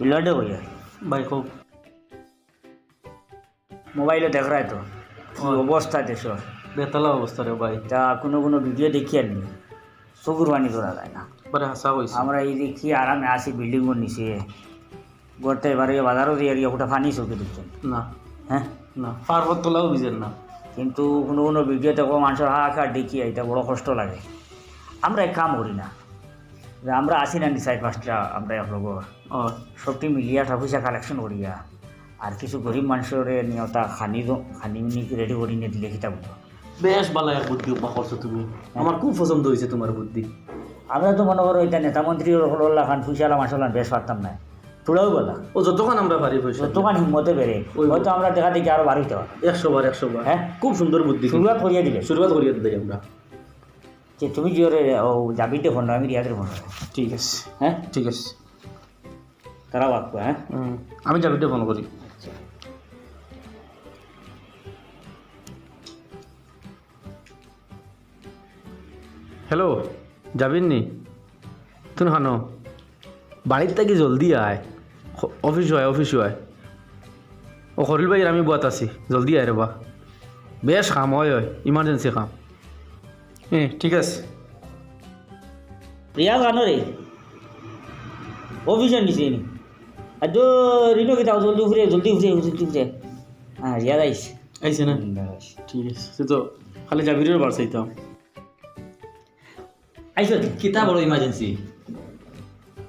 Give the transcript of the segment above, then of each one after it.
ইলাডে হইয়া ভাই খুব মোবাইলে দেখ রায় তো কি। অবস্থা দেশর বেতালা অবস্থা রে ভাই তা কোনো কোনো ভিডিও দেখি আনবি চকুর পানি করা যায় না বারে হাসা হয়েছে আমরা এই দেখি আরামে আসি বিল্ডিংয়ের নিচে গড়তে এবারে বাজারও দিয়ে এরিয়া ওটা পানি চোখে দিচ্ছেন না হ্যাঁ না পার্বত তোলাও বিজেন না কিন্তু কোনো কোনো ভিডিওতে কোনো মানুষের হাহাকার দেখি এটা বড় কষ্ট লাগে আমরা এক কাম করি না আমরা আসি না নি চার পাঁচটা আমরা এক লোক। ও। সবটি মিলিয়া টাকা পয়সা কালেকশন করিয়া আর কিছু গরিব মানুষের নিয়তা খানি খানি রেডি করি নিয়ে দিলে বুঝো বেশ ভালো এক বুদ্ধি উপা করছ তুমি। আমার খুব পছন্দ হয়েছে তোমার বুদ্ধি। আমরা তো মনে করো এটা নেতা মন্ত্রী হল্লা খান ফুসালা মাসালা বেশ পারতাম না। তোরাও বলা। ও যতক্ষণ আমরা পারি পয়সা যতক্ষণ হিম্মতে বেড়ে হয়তো আমরা দেখা দেখি আরও বাড়িতে একশো বার একশো বার। হ্যাঁ? খুব সুন্দর বুদ্ধি। শুরুয়াত করিয়া দিলে। শুরুয়াত করিয়ে দিই আমরা। যে তুমি যে ওরে ও জাবিতে ফোন আমি রিয়াদের ফোন ঠিক আছে। হ্যাঁ? ঠিক আছে। তারা বাক্য হ্যাঁ? আমি যাবিটা ফোন করি। হ্যালো যাবিন নি তুই হানো বাড়ির থেকে জলদি আয়। অফিস হয় অফিস হয়। ও হরিল ভাইয়ের আমি বাত আছি। জলদি আয় রে বা। বেশ কাম হয় হয়। ইমার্জেন্সি কাম হ্যাঁ ঠিক আছে। রিয়াজ আনো রে অফিসের নিচে নি আর তো রিনো কে তাও জলদি ঘুরে জলদি ঘুরে জলদি ঘুরে হ্যাঁ রিয়াজ আইস আইসে না? ঠিক আছে সে তো খালি যাবিরের বার চাইতাম। আইসো। কিতা বড় ইমার্জেন্সি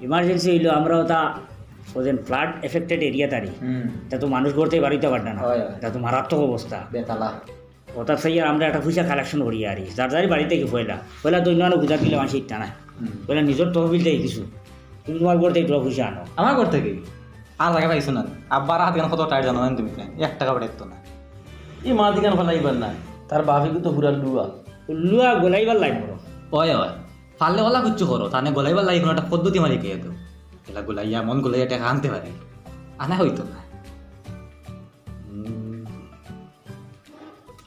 ইমার্জেন্সি হইল আমরাও তা ওদের ফ্লাড এফেক্টেড এরিয়া তারি। হুম। তা তো মানুষ করতে বাড়িতে পারত না। তা তো মারাত্মক অবস্থা। বেতালা। ওটার সেই আমরা একটা পয়সা কালেকশন করি আর যার যারই বাড়িতে কি পয়লা পয়লা তো অন্যান্য গুজা দিলে মানুষ ইটা না পয়লা নিজের তহবিল দেয় কিছু। তুমি তোমার করতে একটু পয়সা আনো। আমার ঘর থেকে? আর লাগে পাইছো না? আব্বার হাত কেন কত টাইট জানো না তুমি? এক টাকা পাঠাইতো না। এই মা দিকান ফেলাইবার না? তার বাপিকে তো পুরা লুয়া। লুয়া গোলাইবার লাগবে ওয় ওয় ফাললে ওলা কুচ্ছু করো। তানে গলাইবার লাগে কোনো একটা পদ্ধতি মারি গিয়ে তো এলা গোলাইয়া মন গোলাইয়া টাকা আনতে পারে। আনা হইতো না।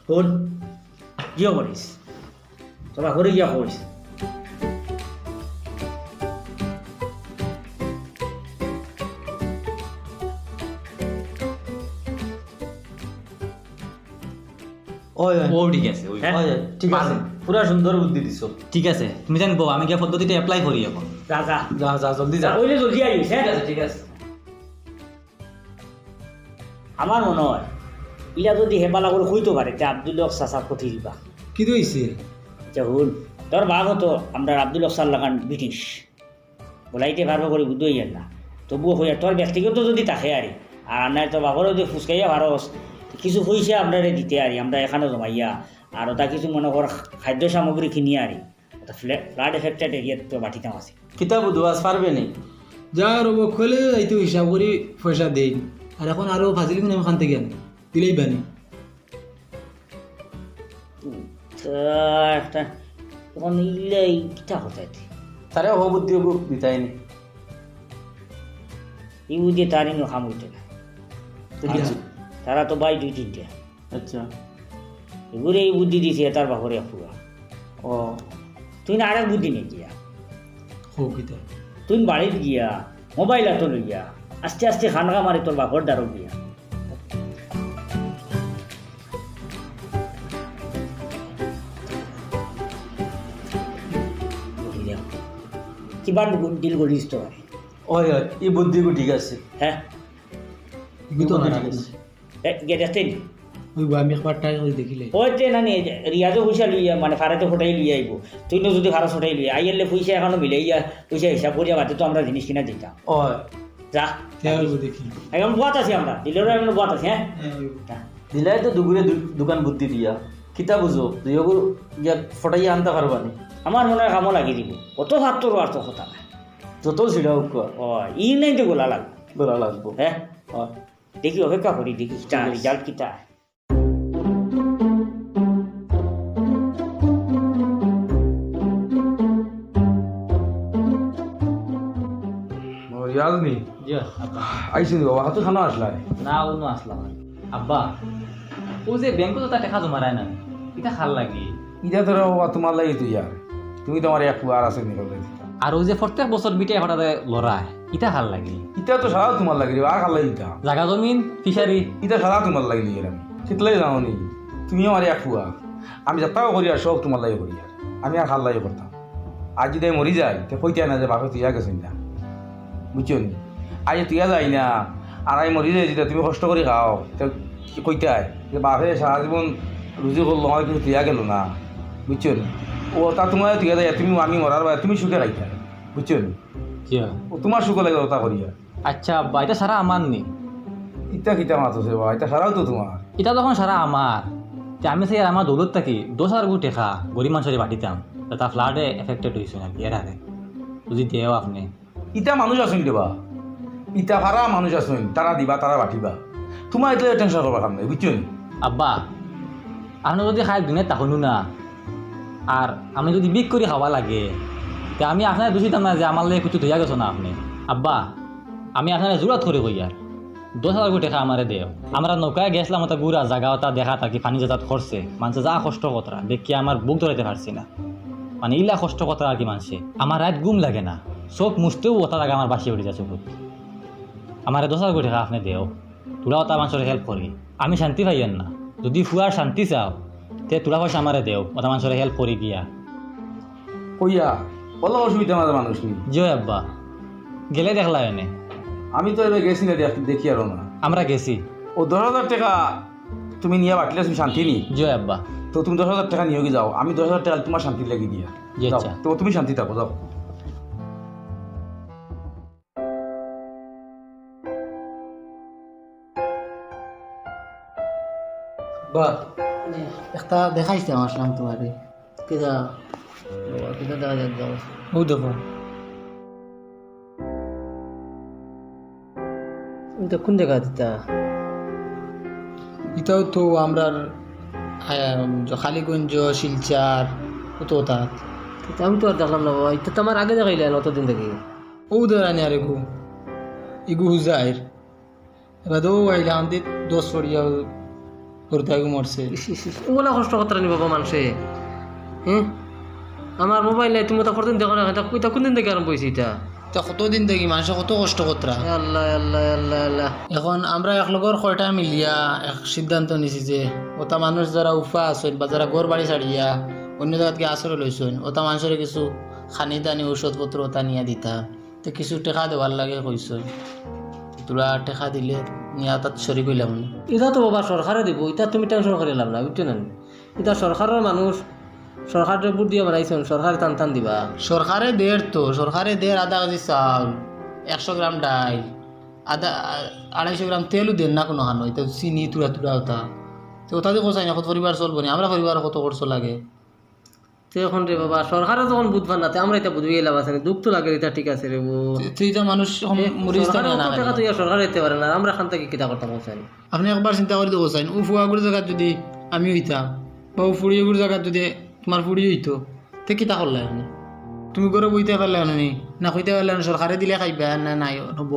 শোন কিয় করিস তোরা করে গিয়া করিস ও ঠিক আছে ওই? ঠিক আছে। পুরা সুন্দর বুদ্ধি দিছো। ঠিক আছে। তুমি জানব আমি কি পদ্ধতিটা অ্যাপ্লাই করি এখন যা যা। যা যা জলদি যা। ওইলে জলদি আইস হ্যাঁ ঠিক আছে আমার মনে হয় ইলা যদি হেবালা করে কইতে পারে তে আব্দুল্লাহ চাচা কঠি দিবা। কি হয়েছে যে হুন তোর বাঘ হতো আমরা আব্দুল আফসার লাগান ব্রিটিশ বলাইতে পারব করে হইয়ার না তবুও হইয়া তোর ব্যক্তিগত যদি থাকে আরে আর আনার তোর বাবারও যদি ফুসকাইয়া ভারস কিছু পয়সা আপনারে দিতে আরি আমরা এখানে জমাইয়া। আর ওটা কিছু মনে কর খাদ্য সামগ্রী কিনিয়া আরি ওটা ফ্লাড এফেক্টেড এরিয়াত তো বাটিতাম আছে। কিতাব দুয়াজ পারবে নি? যা রব খোলে যাইতো হিসাব করে পয়সা দেই। আর এখন আরও ফাজিল কিনে ওখান থেকে আনি? দিলেই হতাইতে তারে দিতাইনি। নো খাম হইতে না। তো কিছু তারা তো বাই দুই তিনটে। আচ্ছা। এগুলো এই বুদ্ধি দিছে তার বাপরে ফুয়া ও। তুই না আরেক বুদ্ধি নিয়ে গিয়া। তুই বাড়িত গিয়া মোবাইল হাতো লইয়া আস্তে আস্তে খানগা মারি তোর বাপর দ্বারও গিয়া। কিমান ডিল কৰিছ তই? ওই ওই এই বুদ্ধি ঠিক আছে। হে? না ঠিক আছে। গেটাতে আমি দেখিলে। নানি রিয়াজও পয়সা লইয়া মানে ফারাতে ফোটাই লইয়া আইব তুই নো যদি ফারা ফোটাই লইয়া আইয়ালে পয়সা এখনও মিলাইয়া পয়সা হিসাব করিয়া বাদে তো আমরা জিনিস কিনা দিতাম যা। দেখি। এখন বাত আছি আমরা। দিলেরও এখন বাত আছে হ্যাঁ যা। দিলাই তো দুগুরে দু- দোকান বুদ্ধি দিয়া। কিতা বুঝো দুইগু ইয়া ফটাইয়া আনতে পারবা নি? আমার মনে হয় কামো লাগি দিব। অত ভাত তোর আর তো কথা না যত ও ই নাই তো গোলা লাগবে। বেলা লাগবো। হ্যাঁ। দেখি অপেক্ষা করি দেখি রেজাল্ট কিটা। রিয়াজ নি আব্বা আইসি বাবা? হাতে খানা আসলাই না ও আসলাম আব্বা ও যে ব্যাংকে তো তা টাকা জমা রায় না। এটা খাল লাগি। ইটা তোর বাবা তোমার লাগি তুই আর তুমি তোমার এক পুয়ার আছে নি আর ও যে প্রত্যেক বছর বিটে হঠাৎ লড়ায় ইটা ভালো লাগি ইটা তো সারা তোমার লাগি আর খালাই ইটা জাগা জমিন ফিশারি। ইটা সারা তোমার লাগি নিয়ে আমি শীতলাই যাও নি তুমিও আমার এক ফুয়া আমি যাত্রাও করি আর সব তোমার লাগে করি আর। আমি আর খাল্লাই করতাম। আজ যদি মরি যাই তো কইতে না যে বাপে তুইয়া গেছিস না। বুঝছ নি? আজ তুইয়া যাই না আর আমি মরি যাই যেটা তুমি কষ্ট করে খাও তো কইতে আয় যে বাপে সারা জীবন রুজি করল হয় কিন্তু তুইয়া গেল না। বুঝছ নি ও তা তোমার তুইয়া যায় তুমি আমি মরার বা তুমি সুখে খাইতে বুঝছ নি ও তোমার সুখে লাগে ওটা করিয়া আচ্ছা আব্বা এটা সারা আমার নি। ইটা কিটা মাছ আছে বা এটা সারাও তো তোমার। এটা যখন সারা আমার। আমি সেই আমার দৌলত থাকি দশ হাজার কোটি টেকা গরিব মানুষের বাটিতাম। তা ফ্লাডে এফেক্টেড হয়েছে নাকি এর আগে যদি দেও আপনি। ইটা মানুষ আসুন দেবা ইটা ভাড়া মানুষ আসুন তারা দিবা তারা বাটিবা। তোমার এটা টেনশন করবা কাম নাই বুঝছ আব্বা আপনি যদি খাই দিনে তাহলে না। আর আমি যদি বিক করে খাওয়া লাগে, তে আমি আপনার দোষিতাম না যে আমার লাগে কিছু ধুইয়া গেছো না আপনি? আব্বা, আমি আপনার জোড়াত করে কই আর। দশ হাজার কোটি টাকা আমারে দেও। আমরা নৌকায় গেছিলাম, ওটা গুড়া জায়গা ওটা দেখা থাকি, পানি যাতায়াত করছে। মানুষে যা কষ্ট কতরা দেখি আমার বুক ধরাইতে পারছি না। মানে ইলা কষ্ট কতরা আর কি মানুষে আমার রাত গুম লাগে না। চোখ মুছতেও ওটা লাগে আমার বাসি উঠে যাচ্ছে বুক আমার দশ হাজার কোটি টাকা আপনি দেও। তোরা ওটা মানুষের হেল্প করি। আমি শান্তি পাইয়েন না। যদি ফুয়ার শান্তি চাও তে তোরা পয়সা আমারে দেও ওটা মানুষের হেল্প করি গিয়া। কইয়া বলো অসুবিধা মাঝে মানুষ নি জয় আব্বা গেলে দেখলা এনে। আমি তো এবার গেছি না দেখ- দেখি আরও না। আমরা গেছি। ও দশ হাজার টাকা তুমি নিয়ে বাটলে তুমি শান্তি নি? জয় আব্বা। তো তুমি দশ হাজার টাকা নিয়ে যাও? আমি দশ হাজার টাকা তোমার শান্তি লাগি দিয়া। জি, যাও, আচ্ছা। তো তুমি শান্তি থাকো যাও। বা একটা দেখাইছে আমার সাম তোমারে। বাবা, কিতা দেখা যাক যাও। ও দেখো। এটা কোন জায়গা দিতা? এটাও তো আমরা খালিগঞ্জ শিলচার কত তাত আমি তো আর দেখলাম না বাবা এটা তো আমার আগে দেখাইলেন অতদিন থেকে। ও দেরানি আর এগু এগু হুজাইর। এবার ও আইলা আমাদের দোষ পড়িয়া করতে আগু মরছে। ওগুলা কষ্ট করতে নি বাবা মানুষে? হ্যাঁ? আমার মোবাইল নাই তুমি তো কতদিন দেখো না এটা? কইতা কোন দিন থেকে আরম্ভ হয়েছে এটা? তা কতদিন দেখি মানুষ কত কষ্ট করতরা আল্লাহ আল্লাহ আল্লাহ আল্লাহ। এখন আমরা একলগর কয়টা মিলিয়া এক সিদ্ধান্ত নিছি যে ওটা মানুষ যারা উফা আছেন বা যারা ঘর বাড়ি ছাড়িয়া অন্য জায়গাত গিয়ে আশ্রয় লইছেন ওটা মানুষের কিছু খানি দানি ঔষধপত্র ওটা নিয়ে দিতা। তো কিছু টেকা দেওয়ার লাগে কইছেন তোরা টেকা দিলে নিয়া তাত সরি কইলাম না। এটা তো বাবা সরকারে দিব এটা তুমি টেনশন করে লাভ না বুঝছ না এটা সরকারের মানুষ সরকারের বুট দিয়ে বানাইছেন সরকার টান টান দিবা। সরকারে দের তো সরকারে দের আধা কেজি চাউল একশো গ্রাম ডাইল আধা আড়াইশো গ্রাম তেলও দেন না কোনো হানো এটা চিনি তুরা তুরা ওটা। তো ওটা দিয়ে কোথায় না কত পরিবার চলবো না আমরা পরিবার কত খরচ লাগে। তো এখন রে বাবা সরকারে যখন বুঝবার না আমরা এটা বুঝবি লাভ আছে দুঃখ তো লাগে এটা ঠিক আছে রে তুই তো মানুষ সরকারে অত টাকা তুই সরকার দিতে পারে না আমরা খান থেকে কিতা করতাম বলছেন আপনি একবার চিন্তা করে দেখো চাইন ও ফুয়াগুড়ির জায়গায় যদি আমি হইতাম বা ও ফুড়িগুড়ির জায়গায় যদি তোমার ফুড়ি হইতো তে কিতা করলে এখন তুমি করে বইতে পারলে নি না কইতে পারলে সরকারে দিলে খাইবা না নাই হব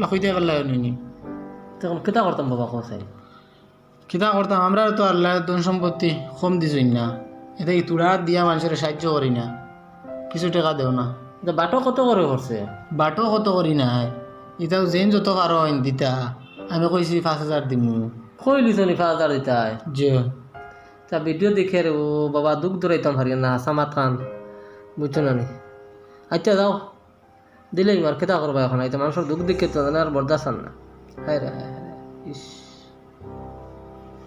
না কইতে পারলে নি। তখন কিতা করতাম বাবা কোথায় কিতা করতাম আমরা তো আল্লাহ ধন সম্পত্তি কম দিছই না। এটা ইতুরা দিয়া মানুষের সাহায্য করি না। কিছু টাকা দেও না। এটা বাটো কত করে করছে বাটো কত করি নাই। এটাও যেন যত পারো দিতা। আমি কইছি পাঁচ হাজার দিমু। কই লিছো নি পাঁচ হাজার দিতাই? যে। তা ভিডিও দেখে রে ও বাবা দুঃখ ধরাইতাম হারিয়ে না সামাত খান বুঝছ না নি? আচ্ছা যাও। দিলেই মার কেতা করবা এখন? আইতা মানুষের দুঃখ দেখে তো আর বরদাস্ত না। হায় রে হায় ইস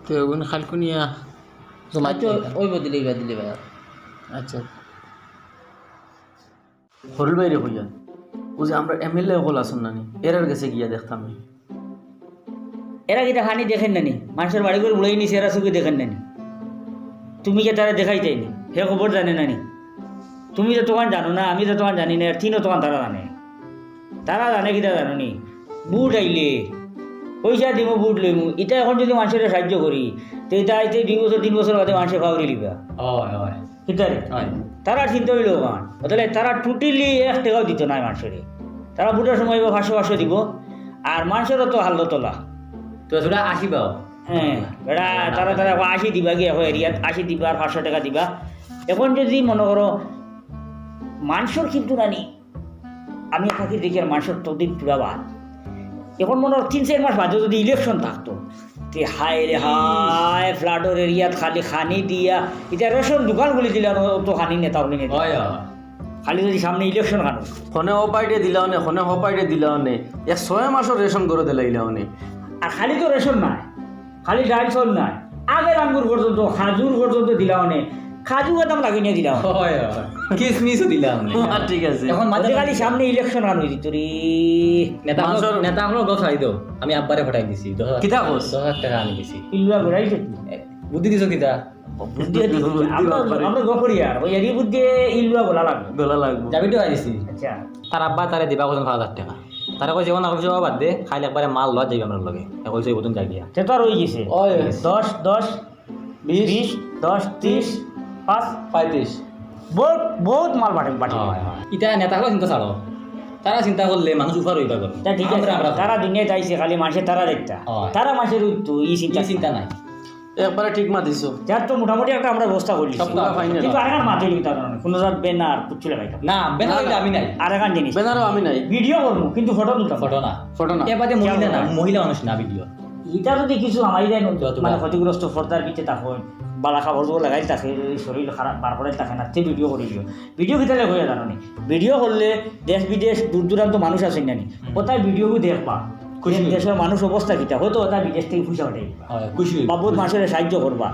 তো ওগুন খালকুনিয়া। ওই দিলেই বা দিলে ভাই আচ্ছা। হরুল বাইরে হইয়া ও যে আমরা এমএলএ হল আসুন নানি এরার কাছে গিয়া দেখতাম এরা কিটা হানি দেখেন নানি? মানুষের বাড়ি করে উড়াই নিছে এরা দেখেন নানি। তুমি যে তারা দেখাইতেনি হে খবর জানে নানি। তুমি তো তোমার জানো না আমি তো তোমার জানি না আর তিনও তোমার তারা জানে। তারা জানে কিটা জানো নি? বুট আইলে পয়সা দিব বুট লইমু এটা এখন যদি মানুষের সাহায্য করি তো এটা আইতে দুই বছর তিন বছর বাদে মানুষের খাওয়ারি লিবা। হয় হয়। কিতারে তারা চিন্তা হইল কারণ তাহলে তারা টোটালি এক টাকাও দিত না মানুষের। তারা বুটের সময় পাঁচশো পাঁচশো দিব আর মানুষেরও তো হাল্লো তোলা তো তোরা আসিবাও হ্যাঁ বেড়া তারা তারা আশি দিবা গিয়ে এখন এরিয়াত আশি দিবা আর পাঁচশো টাকা দিবা। এখন যদি মনে করো মানুষের কিন্তু নানি আমি থাকি দেখি আর মানুষের তদিন পুরা বাদ। এখন মনে হয় তিন চার মাস বাদে যদি ইলেকশন থাকতো। তে হাই রে হাই ফ্লাডর এরিয়াত খালি খানি দিয়া এটা রেশন দোকান খুলে দিলে তো খানি নেতা বলে নেতা হয় হয়। খালি যদি সামনে ইলেকশন খানো। ফোনে ও পাইটে দিলাও নে ফোনে হ পাইটে দিলাও নে এক ছয় মাসের রেশন করে দিলাইলাও নে? আর খালি তো রেশন নাই খালি ডাল চল নাই। আগের আঙ্গুর পর্যন্ত খাজুর পর্যন্ত দিলাও নে খাজু একদম লাগিয়ে নিয়ে দিলাম হয় হয়। কিসমিসও দিলাম আর ঠিক আছে এখন মাঝে খালি সামনে ইলেকশন রে নেতা নেতা হলো দাও আমি আব্বারে ফটাই দিছি কিতা কস? টাকা আনি দিছি কি বুদ্ধি দিছো কিতা বুদ্ধি আমরা বাপারে। আমরা গফরি আর ওই এরি বুদ্ধি ইল্লুয়া বলা লাগবে গলা লাগবো যাবি তো আই দিছি আচ্ছা তার আব্বা তারে দিবা পাঁচ হাজার টাকা তারা কইছে আর কিছু বাদ দে খাইলে একবারে মাল লওয়া যাইবে আমার লগে এ কইছে বতন যাই দিয়া সে তো আর হয়ে গেছে ওই। দশ দশ বিশ দশ ত্রিশ পাঁচ পঁয়ত্রিশ বহুত বহুত মাল বাটে বাটে ইটা নেতা চিন্তা ছাড়ো তারা চিন্তা করলে মানুষ উফার হইবা করো তা ঠিক আছে তারা দুনিয়ায় চাইছে খালি মাসে তারা দেখতা। তারা মাসের উঠতো ই চিন্তা চিন্তা নাই। একবারে ঠিক মা দিছো যার তো মোটামুটি একটা আমরা ব্যবস্থা করি সব তো ফাইনাল কিন্তু মাথায় লিখতে হবে না কোনো জাত বেন আর কুচ্ছু না বেনা হইলে আমি নাই। আরেকখান জিনিস বেনারও আমি নাই। ভিডিও করব কিন্তু ফটো তুলতাম ফটো না। ফটো না। এ বাদে মহিলা না মহিলা মানুষ না ভিডিও এটা যদি কিছু আমারই দেয় মানে ক্ষতিগ্রস্ত ফর্দার পিঠে তখন বালা খাবার জোর লাগাই থাকে শরীর খারাপ বার করে থাকে না তে ভিডিও করে দিও ভিডিও কিতালে হয়ে জানো ভিডিও করলে দেশ বিদেশ দূর দূরান্ত মানুষ আছে না নি কোথায় ভিডিও দেখবা। দেশের মানুষ অবস্থা কিতা হয়তো ওটা বিদেশ থেকে পয়সা হয় খুশি। বাবুর মানুষের সাহায্য করবা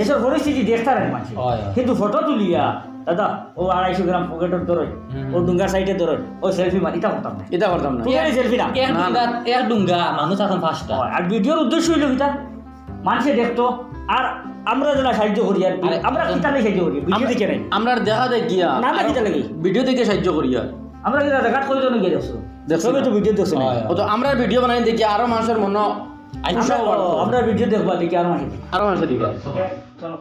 দেশের পরিস্থিতি দেখতে মানুষ। কিন্তু ফটো তুলিয়া দাদা ও আড়াইশো গ্রাম পকেটের দরই ও ডুঙ্গার সাইডে দরই ও সেলফি মারি এটা করতাম না। এটা করতাম না। সেলফি না? এক ডুঙ্গা এক ডুঙ্গা মানুষ এখন আর ভিডিওর উদ্দেশ্য হইল মানুষে দেখতো আর আমরা যারা সাহায্য করি আর আমরা সাহায্য করি? ভিডিও দেখে নাই। আমরা দেখা দেখ গিয়া। না, না, কিতা লাগি? ভিডিও দেখে সাহায্য করিয়া আমরা কিতা দেখাত করে জন্য গিয়ে দেখছ? দেখছি। তো ভিডিও দেখছ না। ও তো আমরা ভিডিও বানাই দেখি আরও মানুষের মনে আমরা আমরা ভিডিও দেখবা দেখি আর আরও মানুষের দিকে। চলো।